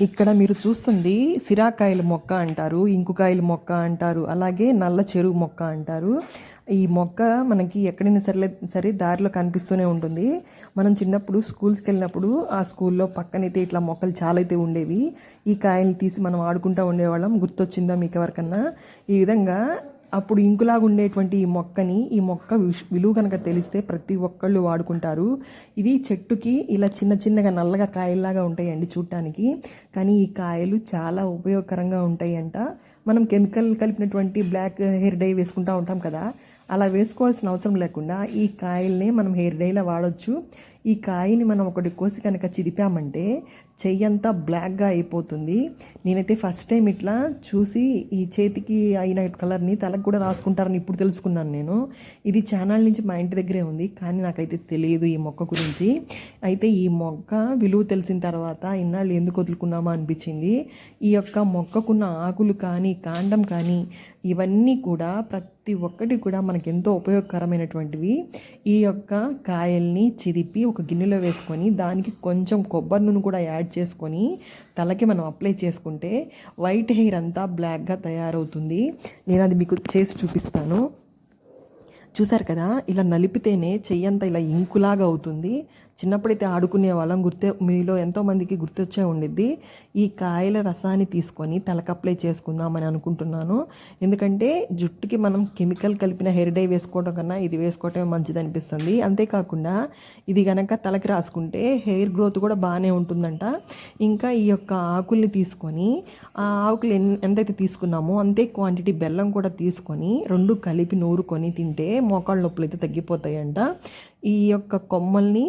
ఇక్కడ మీరు చూస్తుంది సిరాకాయల మొక్క అంటారు ఇంకుకాయల మొక్క అంటారు అలాగే నల్ల చెరువు మొక్క అంటారు. ఈ మొక్క మనకి ఎక్కడైనా సరే సరే దారిలో కనిపిస్తూనే ఉంటుంది. మనం చిన్నప్పుడు స్కూల్స్కి వెళ్ళినప్పుడు ఆ స్కూల్లో పక్కనైతే ఇట్లా మొక్కలు చాలా అయితే ఉండేవి. ఈ కాయలు తీసి మనం ఆడుకుంటూ ఉండేవాళ్ళం. గుర్తొచ్చిందా మీకు ఎవరికన్నా? ఈ విధంగా అప్పుడు ఇంకులాగా ఉండేటువంటి ఈ మొక్కని ఈ మొక్క విలువ కనుక తెలిస్తే ప్రతి ఒక్కళ్ళు వాడుకుంటారు. ఇవి చెట్టుకి ఇలా చిన్న చిన్నగా నల్లగా కాయల్లాగా ఉంటాయండి చూడటానికి కానీ ఈ కాయలు చాలా ఉపయోగకరంగా ఉంటాయంట. మనం కెమికల్ కలిపినటువంటి బ్లాక్ హెయిర్ డై వేసుకుంటూ ఉంటాం కదా అలా వేసుకోవాల్సిన అవసరం లేకుండా ఈ కాయల్ని మనం హెయిర్ డైలా వాడొచ్చు. ఈ కాయని మనం ఒకటి కోసి కనుక చిదిపామంటే చెయ్యంతా బ్లాక్గా అయిపోతుంది. నేనైతే ఫస్ట్ టైం ఇట్లా చూసి ఈ చేతికి అయిన కలర్ని తలకు కూడా రాసుకుంటారని ఇప్పుడు తెలుసుకున్నాను నేను. ఇది ఛానల్ నుంచి మా ఇంటి దగ్గరే ఉంది కానీ నాకైతే తెలియదు ఈ మొక్క గురించి. అయితే ఈ మొక్క విలువ తెలిసిన తర్వాత ఇన్నాళ్ళు ఎందుకు వదులుకున్నామా అనిపించింది. ఈ యొక్క మొక్కకున్న ఆకులు కానీ కాండం కానీ ఇవన్నీ కూడా ప్రతి ఒక్కటి కూడా మనకు ఎంతో ఉపయోగకరమైనటువంటివి. ఈ యొక్క కాయల్ని చిదిపి ఒక గిన్నెలో వేసుకొని దానికి కొంచెం కొబ్బరి నూనె కూడా యాడ్ చేసుకొని తలకి మనం అప్లై చేసుకుంటే వైట్ హెయిర్ అంతా బ్లాక్గా తయారవుతుంది. నేను అది మీకు చేసి చూపిస్తాను. చూసారు కదా ఇలా నలిపితేనే చెయ్యంతా ఇలా ఇంకులాగా అవుతుంది. చిన్నప్పుడైతే ఆడుకునే వాళ్ళం గుర్తే మీలో ఎంతోమందికి గుర్తొచ్చే ఉండిద్ది. ఈ కాయల రసాన్ని తీసుకొని తలకు అప్లై చేసుకుందామని అనుకుంటున్నాను. ఎందుకంటే జుట్టుకి మనం కెమికల్ కలిపిన హెయిర్ డై వేసుకోవడం కన్నా ఇది వేసుకోవటమే మంచిది అనిపిస్తుంది. అంతేకాకుండా ఇది కనుక తలకి రాసుకుంటే హెయిర్ గ్రోత్ కూడా బాగానే ఉంటుందంట. ఇంకా ఈ యొక్క ఆకుల్ని తీసుకొని ఆ ఆకులు ఎంతైతే తీసుకున్నామో అంతే క్వాంటిటీ బెల్లం కూడా తీసుకొని రెండు కలిపి నూరుకొని తింటే మోకాళ్ళ నొప్పులు అయితే తగ్గిపోతాయంట. ఈ యొక్క కొమ్మల్ని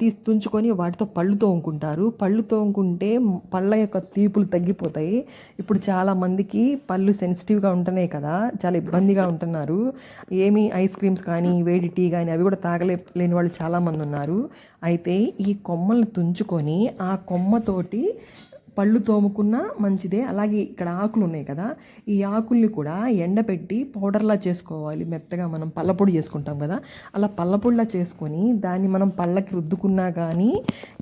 తీసి తుంచుకొని వాటితో పళ్ళు తోముకుంటారు. పళ్ళు తోముకుంటే పళ్ళ యొక్క తీపులు తగ్గిపోతాయి. ఇప్పుడు చాలా మందికి పళ్ళు సెన్సిటివ్గా ఉంటున్నాయి కదా చాలా ఇబ్బందిగా ఉంటున్నారు. ఏమి ఐస్ క్రీమ్స్ కానీ వేడి టీ కానీ అవి కూడా తాగలే లేని వాళ్ళు చాలామంది ఉన్నారు. అయితే ఈ కొమ్మల్ని తుంచుకొని ఆ కొమ్మతోటి పళ్ళు తోముకున్న మంచిదే. అలాగే ఇక్కడ ఆకులు ఉన్నాయి కదా ఈ ఆకుల్ని కూడా ఎండపెట్టి పౌడర్లా చేసుకోవాలి. మెత్తగా మనం పళ్ళపొడి చేసుకుంటాం కదా అలా పళ్ళపొడిలా చేసుకొని దాన్ని మనం పళ్ళకి రుద్దుకున్నా కానీ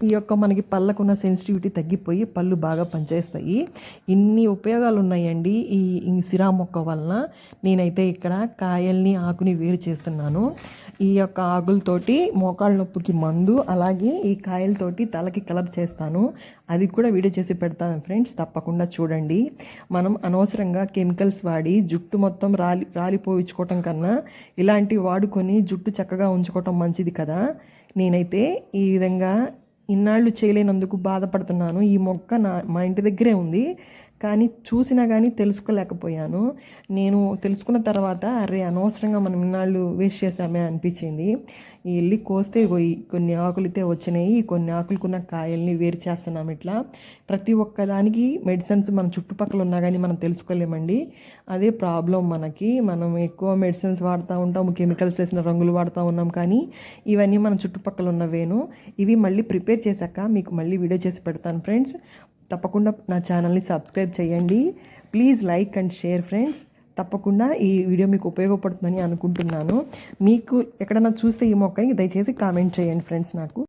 ఈ యొక్క మనకి పళ్ళకున్న సెన్సిటివిటీ తగ్గిపోయి పళ్ళు బాగా పనిచేస్తాయి. ఇన్ని ఉపయోగాలు ఉన్నాయండి ఈ ఈ సిరా మొక్క వలన. నేనైతే ఇక్కడ కాయల్ని ఆకుని వేరు చేస్తున్నాను. ఈ యొక్క ఆకులతోటి మోకాళ్ళ నొప్పికి మందు అలాగే ఈ కాయలతోటి తలకి కలర్ చేస్తాను. అది కూడా వీడియో చేసి పెడతాను ఫ్రెండ్స్ తప్పకుండా చూడండి. మనం అనవసరంగా కెమికల్స్ వాడి జుట్టు మొత్తం రాలి రాలిపోయించుకోవటం కన్నా ఇలాంటివి వాడుకొని జుట్టు చక్కగా ఉంచుకోవటం మంచిది కదా. నేనైతే ఈ విధంగా ఇన్నాళ్ళు చేయలేనందుకు బాధపడుతున్నాను. ఈ మొక్క నా మా ఇంటి దగ్గరే ఉంది. కానీ చూసినా కానీ తెలుసుకోలేకపోయాను. నేను తెలుసుకున్న తర్వాత అరే అనవసరంగా మనం ఇన్నాళ్ళు వేస్ట్ చేసామే అనిపించింది. వెళ్ళి కోస్తే కొన్ని ఆకులైతే వచ్చినాయి కొన్ని ఆకులకున్న కాయల్ని వేరు చేస్తున్నాం ఇట్లా. ప్రతి ఒక్క దానికి మెడిసిన్స్ మన చుట్టుపక్కల ఉన్నా కానీ మనం తెలుసుకోలేమండి. అదే ప్రాబ్లం మనకి. మనం ఎక్కువ మెడిసిన్స్ వాడుతూ ఉంటాము కెమికల్స్ వేసిన రంగులు వాడుతూ ఉన్నాం కానీ ఇవన్నీ మన చుట్టుపక్కల ఉన్నవేను. ఇవి మళ్ళీ ప్రిపేర్ చేశాక మీకు మళ్ళీ వీడియో చేసి పెడతాను ఫ్రెండ్స్. తప్పకుండా నా ఛానల్ని సబ్స్క్రైబ్ చేయండి. Please like and share friends. తప్పకుండా ఈ వీడియో మీకు ఉపయోగపడుతుందని అనుకుంటున్నాను. మీకు ఎక్కడైనా చూస్తే ఈ మొక్కని దయచేసి కామెంట్ చేయండి ఫ్రెండ్స్ నాకు.